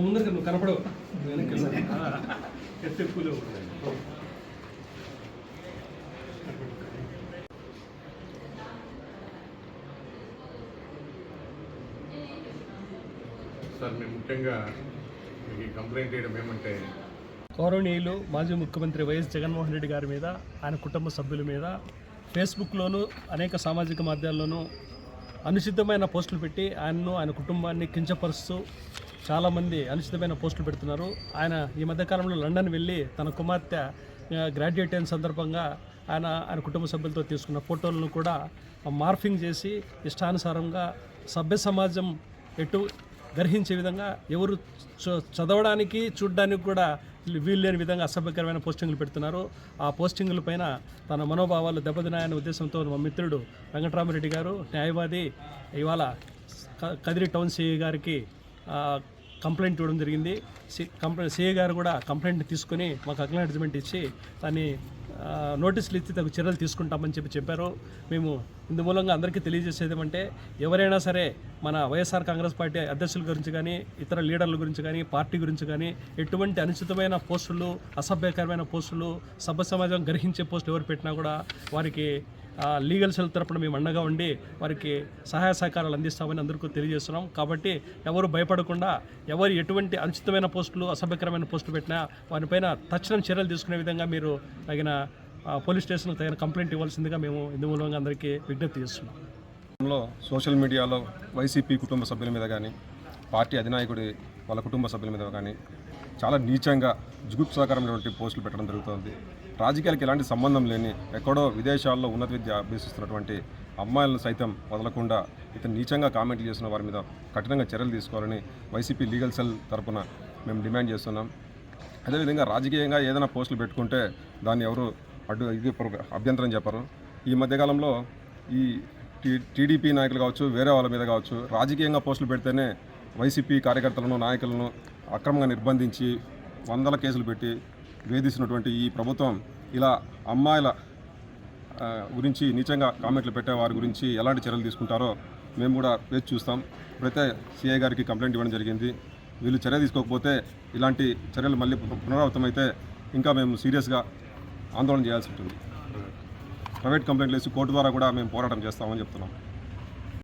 నువ్వు ముందరికి నువ్వు కనపడవు నువ్వు వెనక్కి వెళ్ళు. ఆ, ఎత్తు ఎక్కువలో ఉంటుంది. సార్ మేము ముఖ్యంగా మీకు ఈ కంప్లైంట్ చేయడం ఏమంటే గౌరవనీయులు మాజీ ముఖ్యమంత్రి వైఎస్ జగన్మోహన్ రెడ్డి గారి మీద ఆయన కుటుంబ సభ్యుల మీద ఫేస్బుక్లోను అనేక సామాజిక మాధ్యమాల్లోనూ అనుచితమైన పోస్టులు పెట్టి ఆయన్ను ఆయన కుటుంబాన్ని కించపరుస్తూ చాలామంది అనుచితమైన పోస్టులు పెడుతున్నారు. ఆయన ఈ మధ్యకాలంలో లండన్ వెళ్ళి తన కుమార్తె గ్రాడ్యుయేట్ అయిన సందర్భంగా ఆయన ఆయన కుటుంబ సభ్యులతో తీసుకున్న ఫోటోలను కూడా మార్ఫింగ్ చేసి ఇష్టానుసారంగా సభ్య సమాజం ఎటు గ్రహించే విధంగా ఎవరు చ- చదవడానికి చూడడానికి కూడా వీలు లేని విధంగా అసభ్యకరమైన పోస్టింగ్లు పెడుతున్నారు. ఆ పోస్టింగుల పైన తన మనోభావాలు దెబ్బతినాయనే ఉద్దేశంతో మా మిత్రుడు వెంకటరామరెడ్డి గారు న్యాయవాది ఇవాళ కదిరి టౌన్ సిఐ గారికి కంప్లైంట్ ఇవ్వడం జరిగింది. సి కంప్లైంట్ సిఐ గారు కూడా కంప్లైంట్ తీసుకొని మాకు అక్నాలెడ్జ్మెంట్ ఇచ్చి దాన్ని నోటీసులు ఇచ్చి తగు చర్యలు తీసుకుంటామని చెప్పి చెప్పారు. మేము ఇందు మూలంగా అందరికీ తెలియజేసేది ఏమంటే ఎవరైనా సరే మన వైఎస్ఆర్ కాంగ్రెస్ పార్టీ అధ్యక్షుల గురించి కానీ ఇతర లీడర్ల గురించి కానీ పార్టీ గురించి కానీ ఎటువంటి అనుచితమైన పోస్టులు అసభ్యకరమైన పోస్టులు సభ్య సమాజం గ్రహించే పోస్టులు ఎవరు పెట్టినా కూడా వారికి లీగల్ సెల్ తరపున మేము అండగా ఉండి వారికి సహాయ సహకారాలు అందిస్తామని అందరికీ తెలియజేస్తున్నాం. కాబట్టి ఎవరు భయపడకుండా ఎవరు ఎటువంటి అనుచితమైన పోస్టులు అసభ్యకరమైన పోస్టులు పెట్టినా వారిపైన తక్షణం చర్యలు తీసుకునే విధంగా మీరు తగిన పోలీస్ స్టేషన్కి తగిన కంప్లైంట్ ఇవ్వాల్సిందిగా మేము ఇందు మూలంగా అందరికీ విజ్ఞప్తి చేస్తున్నాం. లో సోషల్ మీడియాలో వైసీపీ కుటుంబ సభ్యుల మీద కానీ పార్టీ అధినాయకుడి వాళ్ళ కుటుంబ సభ్యుల మీద కానీ చాలా నీచంగా జుగుప్సాకరమైనటువంటి పోస్టులు పెట్టడం జరుగుతుంది. రాజకీయాలకు ఎలాంటి సంబంధం లేని ఎక్కడో విదేశాల్లో ఉన్నత విద్య అభ్యసిస్తున్నటువంటి అమ్మాయిలను సైతం వదలకుండా ఇతను నీచంగా కామెంట్లు చేసిన వారి మీద కఠినంగా చర్యలు తీసుకోవాలని వైసీపీ లీగల్ సెల్ తరపున మేము డిమాండ్ చేస్తున్నాం. అదేవిధంగా రాజకీయంగా ఏదైనా పోస్టులు పెట్టుకుంటే దాన్ని ఎవరు అడ్డు ఇది అభ్యంతరం చెప్పరు. ఈ మధ్యకాలంలో ఈ టీడీపీ నాయకులు కావచ్చు వేరే వాళ్ళ మీద కావచ్చు రాజకీయంగా పోస్టులు పెడితేనే వైసీపీ కార్యకర్తలను నాయకులను అక్రమంగా నిర్బంధించి వందల కేసులు పెట్టి వేధిస్తున్నటువంటి ఈ ప్రభుత్వం ఇలా అమ్మాయిల గురించి నీచంగా కామెంట్లు పెట్టే వారి గురించి ఎలాంటి చర్యలు తీసుకుంటారో మేము కూడా వేచి చూస్తాం. ఇప్పుడైతే సిఐ గారికి కంప్లైంట్ ఇవ్వడం జరిగింది. వీళ్ళు చర్య తీసుకోకపోతే ఇలాంటి చర్యలు మళ్ళీ పునరావృతమైతే ఇంకా మేము సీరియస్గా ఆందోళన చేయాల్సి ఉంటుంది. ప్రైవేట్ కంప్లైంట్లు వేసి కోర్టు ద్వారా కూడా మేము పోరాటం చేస్తామని చెప్తున్నాం.